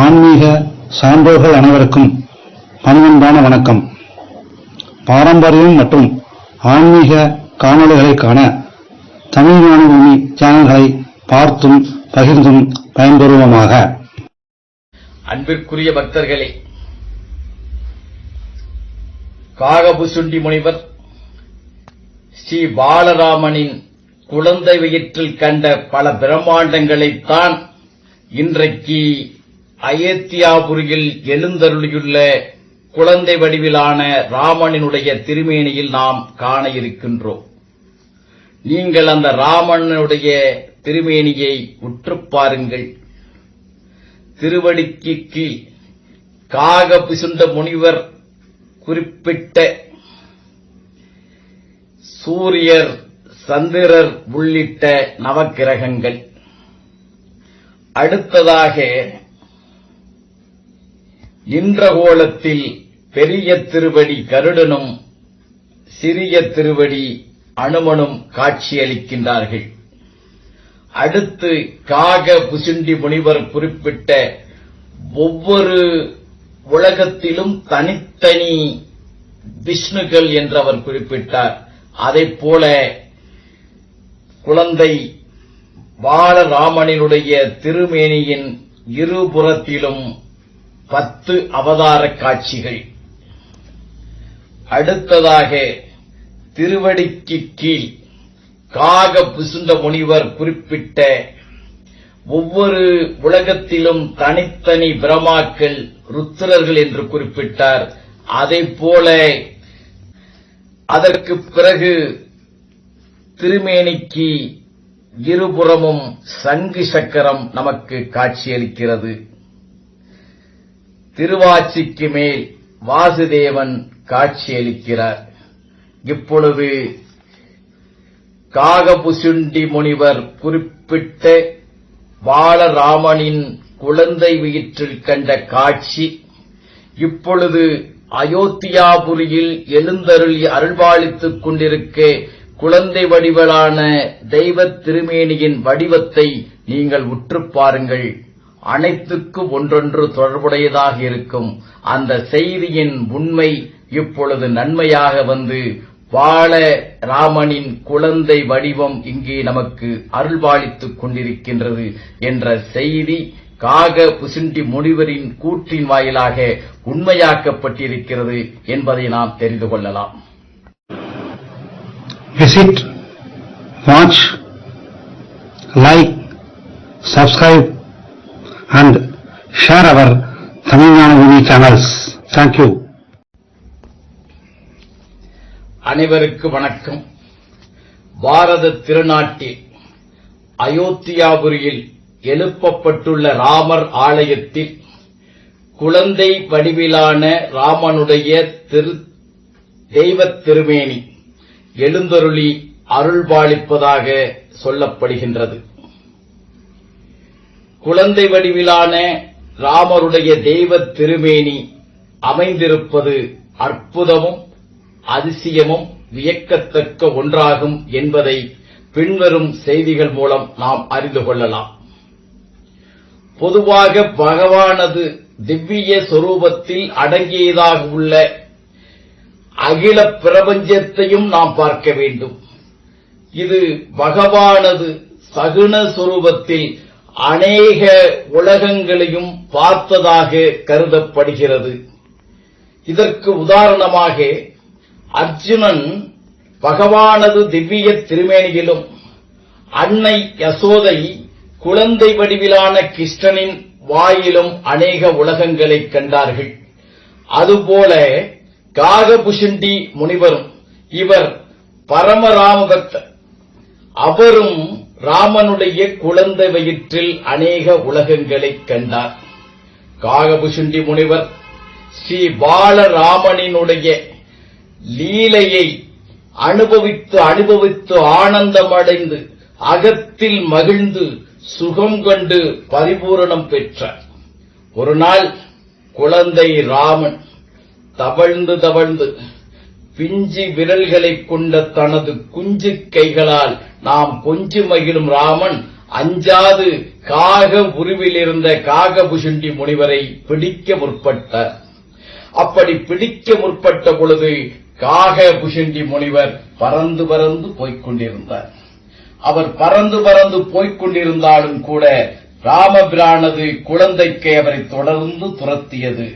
ஆன்மீக சான்றோர்கள் அனைவருக்கும் பணிவன்பான வணக்கம். பாரம்பரியம் மற்றும் ஆன்மீக காணொளிகளை காண தமிழ் ஞானபூமி சேனல்களை பார்த்தும் பகிர்ந்தும் பயன்பெறுவோமாக. அன்பிற்குரிய பக்தர்களே காகபுசுண்டி முனிவர் ஸ்ரீ பாலராமனின் குழந்தை வயிற்றில் கண்ட பல பிரம்மாண்டங்களைத்தான் இன்றைக்கு அயோத்தியாபுரியில் எழுந்தருளியுள்ள குழந்தை வடிவிலான ராமனினுடைய திருமேனியில் நாம் காண இருக்கின்றோம். நீங்கள் அந்த ராமனுடைய திருமேனியை உற்றுப் பாருங்கள். திருவடிக்கு கீழ் காக பிசுண்ட முனிவர் குறிப்பிட்ட சூரியர் சந்திரர் உள்ளிட்ட நவக்கிரகங்கள். அடுத்ததாக நின்ற கோலத்தில் பெரிய திருவடி கருடனும் சிறிய திருவடி அனுமனும் காட்சியளிக்கின்றார்கள். அடுத்து காக புசுண்டி முனிவர் குறிப்பிட்ட ஒவ்வொரு உலகத்திலும் தனித்தனி விஷ்ணுகள் என்று அவர் குறிப்பிட்டார். அதைப் போல குழந்தை பாலராமனினுடைய திருமேனியின் இருபுறத்திலும் பத்து அவதார காட்சிகள். அடுத்ததாக திருவடிக்கு கீழ் காக புசுந்த முனிவர் குறிப்பிட்ட ஒவ்வொரு உலகத்திலும் தனித்தனி பிரமாக்கள் ருத்திரர்கள் என்று குறிப்பிட்டார். அதை போல அதற்கு பிறகு திருமேனிக்கு இருபுறமும் சங்கு சக்கரம் நமக்கு காட்சியளிக்கிறது. திருவாச்சிக்கு மேல் வாசுதேவன் காட்சியளிக்கிறார். இப்பொழுது காகபுசுண்டி முனிவர் குறிப்பிட்ட பாலராமனின் குழந்தை வயிற்றில் கண்ட காட்சி இப்பொழுது அயோத்தியாபுரியில் எழுந்தருளி அருள்வாளித்துக் கொண்டிருக்க குழந்தை வடிவலான தெய்வத் திருமேனியின் வடிவத்தை நீங்கள் உற்றுப் பாருங்கள். அனைத்துக்கும் ஒன்றொன்று தொடர்புடையதாக இருக்கும். அந்த செய்தியின் உண்மை இப்பொழுது நன்மையாக வந்து வாழ ராமனின் குழந்தை வடிவம் இங்கே நமக்கு அருள்வாளித்துக் கொண்டிருக்கின்றது என்ற செய்தி காக புசுண்டி முனிவரின் கூற்றின் வாயிலாக உண்மையாக்கப்பட்டிருக்கிறது என்பதை நாம் தெரிந்து கொள்ளலாம். Visit, watch, like, subscribe and share our Tamil Gnana channels. Thank you. அனைவருக்கு வணக்கம் பாரத திருநாட்டில் அயோத்தியாபுரியில் எழுப்பப்பட்டுள்ள ராமர் ஆலயத்தில் குழந்தை வடிவிலான ராமனுடைய திரு தெய்வத் திருமேனி எழுந்தருளி அருள்பாலிப்பதாக சொல்லப்படுகின்றது குழந்தை வடிவிலான ராமருடைய தெய்வத் திருமேனி அமைந்திருப்பது அற்புதமும் அதிசயமும் வியக்கத்தக்க ஒன்றாகும் என்பதை பின்வரும் செய்திகள் மூலம் நாம் அறிந்து கொள்ளலாம். பொதுவாக பகவானது திவ்ய சொரூபத்தில் அடங்கியதாக உள்ள அகில பிரபஞ்சத்தையும் நாம் பார்க்க வேண்டும். இது பகவானது சகுன சொரூபத்தில் அநேக உலகங்களையும் பார்த்ததாக கருதப்படுகிறது. இதற்கு உதாரணமாக அர்ஜுனன் பகவானது திவ்ய திருமேனியிலும் அன்னை யசோதை குழந்தை வடிவிலான கிருஷ்ணனின் வாயிலும் அநேக உலகங்களைக் கண்டார்கள். அதுபோல காகபுஷண்டி முனிவரும் இவர் பரமராமபக்தர். அவரும் ராமனுடைய குழந்தை வயிற்றில் அநேக உலகங்களைக் கண்டார். காகபுசுண்டி முனிவர் ஸ்ரீ பாலராமனினுடைய லீலையை அனுபவித்து அனுபவித்து ஆனந்தமடைந்து அகத்தில் மகிழ்ந்து சுகம் கண்டு பரிபூரணம் பெற்றார். ஒரு நாள் குழந்தை ராமன் தவழ்ந்து தவழ்ந்து பிஞ்சி விரல்களைக் கொண்ட தனது குஞ்சு கைகளால் நாம் கொஞ்சு மகிழும் ராமன் அஞ்சாது காக உருவிலிருந்த காகபுஷுண்டி முனிவரை பிடிக்க முற்பட்டார் அப்படி பிடிக்க முற்பட்ட பொழுது காகபுஷுண்டி முனிவர் பறந்து பறந்து போய்கொண்டிருந்தார் அவர் பறந்து பறந்து போய்கொண்டிருந்தாலும் கூட ராமபிரானது குழந்தைக்கு அவரை தொடர்ந்து துரத்தியது.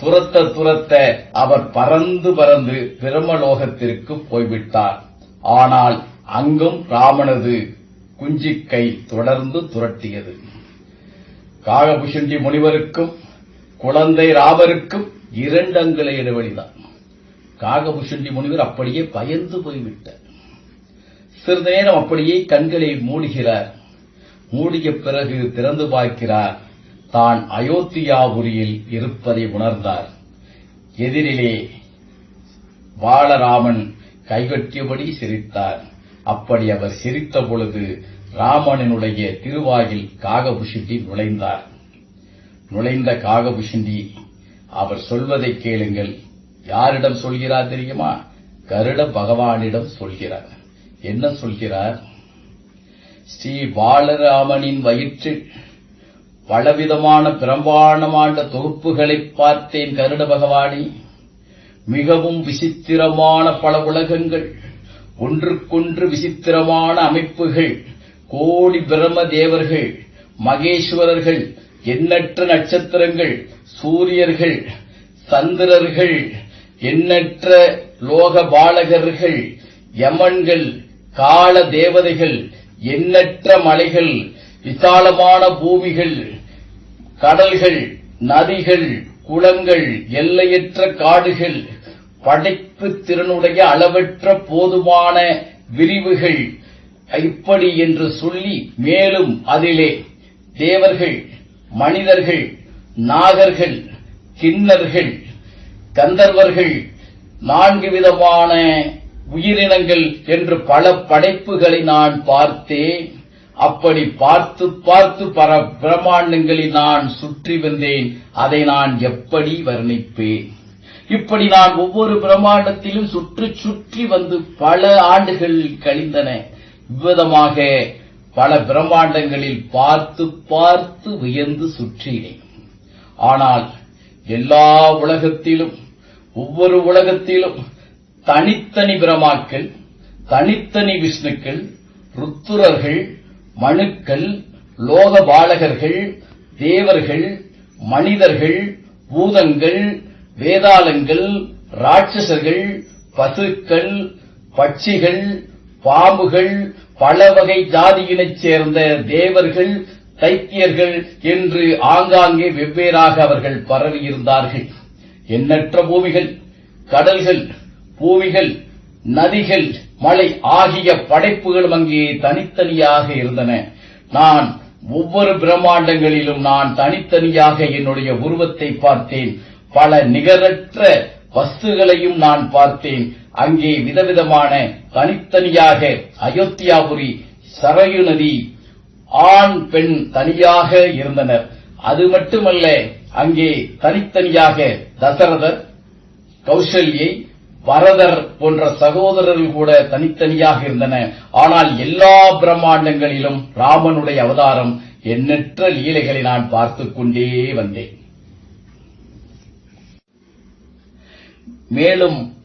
துரத்த துரத்த அவர் பறந்து பறந்து பிரமலோகத்திற்கு போய்விட்டார். ஆனால் அங்கும் ராமனது குஞ்சிக்கை தொடர்ந்து துரட்டியது காகபுஷண்டி முனிவருக்கும் குழந்தை ராமருக்கும் இரண்டு அங்குல இடைவெளிதான். காகபுஷண்டி முனிவர் அப்படியே பயந்து போய்விட்டார். சிறிது நேரம் அப்படியே கண்களை மூடுகிறார். மூடிய பிறகு திறந்து பார்க்கிறார். தான் அயோத்தியாபுரியில் இருப்பதை உணர்ந்தார். எதிரிலே பாலராமன் கைகட்டியபடி சிரித்தார். அப்படி அவர் சிரித்த பொழுது ராமனினுடைய திருவாயில் காகபுஷிண்டி நுழைந்தார். நுழைந்த காகபுஷிண்டி அவர் சொல்வதை கேளுங்கள். யாரிடம் சொல்கிறார் தெரியுமா? கருட பகவானிடம் சொல்கிறார். என்ன சொல்கிறார்? ஸ்ரீ பாலராமனின் வயிற்றில் பலவிதமான பிரம்மாண்டமான தொகுப்புகளை பார்த்தேன் கருட பகவானி. மிகவும் விசித்திரமான பல உலகங்கள். ஒன்றுக்கொன்று விசித்திரமான அமைப்புகள் கோடி பிரம்ம தேவர்கள் மகேஸ்வரர்கள் எண்ணற்ற நட்சத்திரங்கள் சூரியர்கள் சந்திரர்கள் எண்ணற்ற லோக பாலகர்கள் யமன்கள் கால தேவதைகள் எண்ணற்ற மலைகள் விசாலமான பூமிகள் கடல்கள் நதிகள் குளங்கள் எல்லையற்ற காடுகள் படைப்பு திறனுடைய அளவற்ற போதுமான விரிவுகள் இப்படி என்று சொல்லி மேலும் அதிலே தேவர்கள் மனிதர்கள் நாகர்கள் கிண்ணர்கள் கந்தர்வர்கள் நான்கு விதமான உயிரினங்கள் என்று பல படைப்புகளை நான் பார்த்தேன் அப்படி பார்த்து பார்த்து பர பிரம்மாண்டங்களில் நான் சுற்றி வந்தேன் அதை நான் எப்படி வர்ணிப்பேன்? இப்படி நான் ஒவ்வொரு பிரம்மாண்டத்திலும் சுற்றி சுற்றி வந்து பல ஆண்டுகள் கழிந்தன. இவ்விதமாக பல பிரம்மாண்டங்களில் பார்த்து பார்த்து வியந்து சுற்றினேன். ஆனால் எல்லா உலகத்திலும் ஒவ்வொரு உலகத்திலும் தனித்தனி பிரமாக்கள் தனித்தனி விஷ்ணுக்கள் ருத்துரர்கள் மனுக்கள் லோக பாலகர்கள் தேவர்கள் மனிதர்கள் பூதங்கள் வேதாளங்கள் ராட்சசர்கள் பசுக்கள் பட்சிகள் பாம்புகள் பல வகை ஜாதியினைச் சேர்ந்த தேவர்கள் தைத்தியர்கள் என்று ஆங்காங்கே வெவ்வேறாக அவர்கள் பரவியிருந்தார்கள். எண்ணற்ற பூமிகள் கடல்கள் பூமிகள் நதிகள் மலை ஆகிய படைப்புகளும் அங்கே தனித்தனியாக இருந்தன. நான் ஒவ்வொரு பிரம்மாண்டங்களிலும் நான் தனித்தனியாக என்னுடைய உருவத்தை பார்த்தேன். பல நிகரற்ற வஸ்துகளையும் நான் பார்த்தேன். அங்கே விதவிதமான தனித்தனியாக அயோத்தியாபுரி சரயு நதி ஆண் பெண் தனியாக இருந்தனர். அது மட்டுமல்ல அங்கே தனித்தனியாக தசரதர் கௌசல்யை வரதர் போன்ற சகோதரர்கள் கூட தனித்தனியாக இருந்தன. ஆனால் எல்லா பிரம்மாண்டங்களிலும் ராமனுடைய அவதாரம் எண்ணற்ற லீலைகளை நான் பார்த்துக் கொண்டே வந்தேன். மேலும்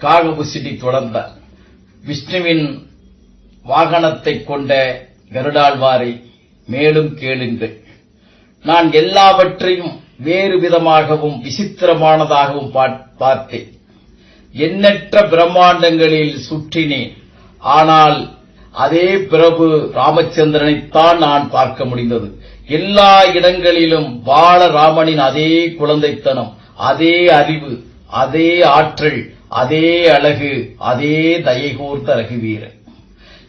காகபுசிடி தொடர்ந்தார் விஷ்ணுவின் வாகனத்தைக் கொண்ட கருடாழ்வாரை மேலும் கேளுங்கள். நான் எல்லாவற்றையும் வேறு விதமாகவும் விசித்திரமானதாகவும் பார்த்தேன். எண்ணற்ற பிரம்மாண்டங்களில் சுற்றினேன். ஆனால் அதே பிரபு ராமச்சந்திரனைத்தான் நான் பார்க்க முடிந்தது. எல்லா இடங்களிலும் பாலராமனின் அதே குழந்தைத்தனம் அதே அறிவு அதே ஆற்றல் அதே அழகு அதே தயை கூர்ந்த ரகுவீரன்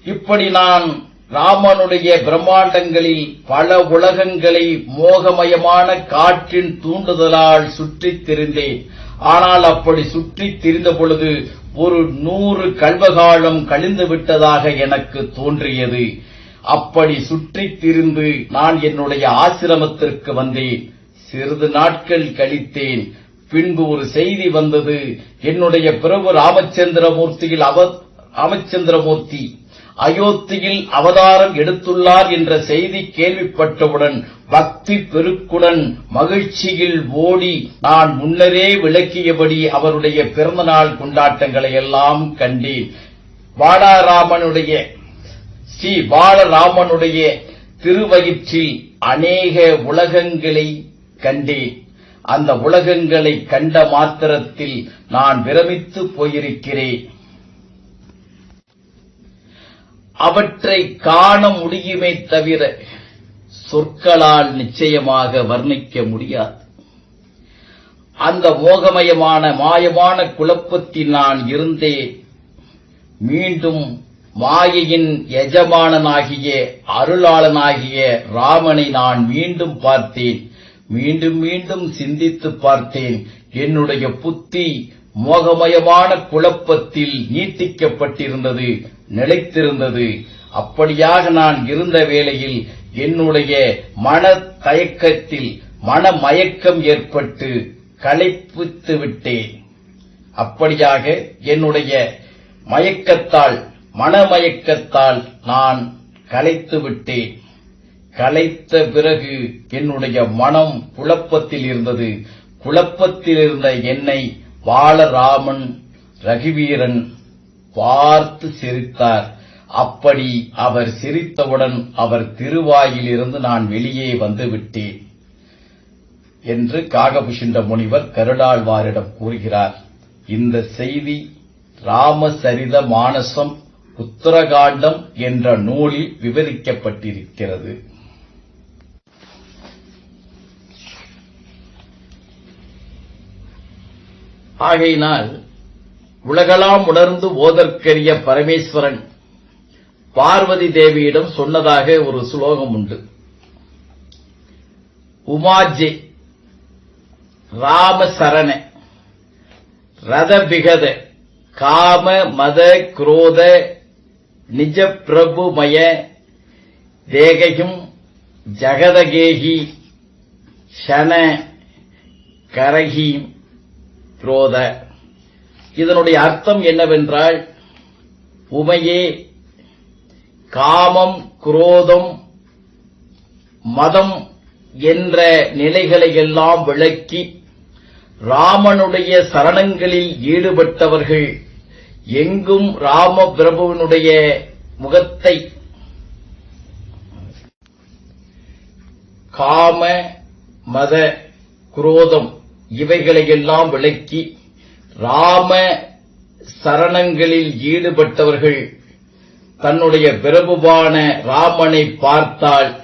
இப்படி நான் ராமனுடைய பிரம்மாண்டங்களில் பல உலகங்களை மோகமயமான காற்றின் தூண்டுதலால் சுற்றித் திரிந்தேன். ஆனால் அப்படி சுற்றித் திரிந்த பொழுது ஒரு நூறு கல்வகாலம் கழிந்து விட்டதாக எனக்கு தோன்றியது. அப்படி சுற்றித் திரிந்து நான் என்னுடைய ஆசிரமத்திற்கு வந்தேன். சிறிது நாட்கள் கழித்தேன். பின்பு ஒரு செய்தி வந்தது. என்னுடைய பிரபு ராமச்சந்திரமூர்த்தியில் அவ ராமச்சந்திரமூர்த்தி அயோத்தியில் அவதாரம் எடுத்துள்ளார் என்ற செய்தி கேள்விப்பட்டவுடன் பக்தி பெருக்குடன் மகிழ்ச்சியில் ஓடி நான் முன்னரே விளக்கியபடி அவருடைய பிறந்தநாள் கொண்டாட்டங்களை எல்லாம் கண்டேன். வாடாராமனுடைய ஸ்ரீ பாலராமனுடைய திருவயிற்றில் அநேக உலகங்களை கண்டேன். அந்த உலகங்களை கண்ட மாத்திரத்தில் நான் விரமித்து போயிருக்கிறேன். அவற்றை காண முடியுமே தவிர சொற்களால் நிச்சயமாக வர்ணிக்க முடியாது. அந்த மோகமயமான மாயமான குழப்பத்தில் நான் இருந்தேன். மீண்டும் மாயையின் எஜமானனாகிய அருளாளனாகிய ராமனை நான் மீண்டும் பார்த்தேன். மீண்டும் மீண்டும் சிந்தித்து பார்த்தேன். என்னுடைய புத்தி மோகமயமான குழப்பத்தில் நீட்டிக்கப்பட்டிருந்தது நிலைத்திருந்தது. அப்படியாக நான் இருந்த வேளையில் என்னுடைய மன தயக்கத்தில் மனமயக்கம் ஏற்பட்டு களைப்பித்து விட்டேன். அப்படியாக என்னுடைய மயக்கத்தால் மனமயக்கத்தால் நான் கலைத்து விட்டேன். கலைத்த பிறகு என்னுடைய மனம் குழப்பத்தில் இருந்தது. குழப்பத்தில் இருந்த என்னை பாலராமன் ரகுவீரன் பார்த்து சிரித்தார். அப்படி அவர் சிரித்தவுடன் அவர் திருவாயிலிருந்து நான் வெளியே வந்துவிட்டேன் என்று காகபுஷிண்ட முனிவர் கருடாழ்வாரிடம் கூறுகிறார். இந்த செய்தி ராமசரித மானசம் உத்தரகாண்டம் என்ற நூலில் விவரிக்கப்பட்டிருக்கிறது. ஆகையினால் உலகலாம் உணர்ந்து ஓதற்கரிய பரமேஸ்வரன் பார்வதி தேவியிடம் சொன்னதாக ஒரு சுலோகம் உண்டு. உமாஜே ராமசரண ரதபிகத காம மத குரோத நிஜ பிரபுமய தேகையும் ஜகதகேகி ஷன கரகியும் குரோத இதனுடைய அர்த்தம் என்னவென்றால் உமையே காமம் குரோதம் மதம் என்ற நிலைகளை எல்லாம் விளக்கி ராமனுடைய சரணங்களில் ஈடுபட்டவர்கள் எங்கும் ராம பிரபுவினுடைய முகத்தை காம மத குரோதம் இவைகளையெல்லாம் விளக்கி ராம சரணங்களில் ஈடுபட்டவர்கள் தன்னுடைய பிரபுவான ராமனை பார்த்தால்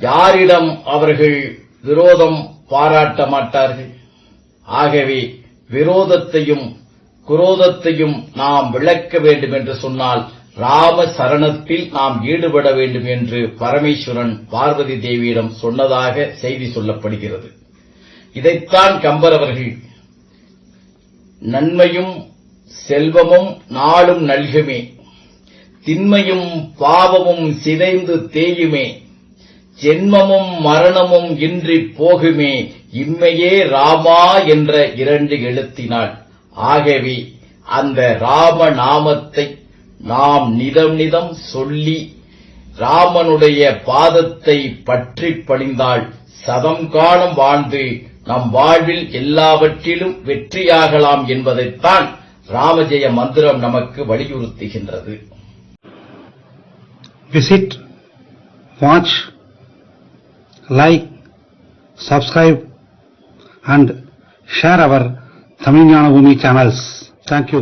யாரிடம் அவர்கள் விரோதம் பாராட்ட மாட்டார்கள்? ஆகவே விரோதத்தையும் குரோதத்தையும் நாம் விளக்க வேண்டும் என்று சொன்னால் ராம சரணத்தில் நாம் ஈடுபட வேண்டும் என்று பரமேஸ்வரன் பார்வதி தேவியிடம் சொன்னதாக செய்தி சொல்லப்படுகிறது. இதைத்தான் கம்பர் அவர்கள் நன்மையும் செல்வமும் நாளும் நல்குமே திண்மையும் பாவமும் சிதைந்து தேயுமே ஜென்மமும் மரணமும் இன்றி போகுமே இம்மையே ராமா என்ற இரண்டு எழுத்தினாள் ஆகவே அந்த ராம நாமத்தை நாம் நிதம் நிதம் சொல்லி ராமனுடைய பாதத்தை பற்றி பணிந்தால் சதம் காலம் வாழ்ந்து நம் வாழ்வில் எல்லாவற்றிலும் வெற்றியாகலாம் என்பதைத்தான் ராமஜெய மந்திரம் நமக்கு வலியுறுத்துகின்றது visit watch like subscribe and share our Tamilgnana Bhoomi channels thank you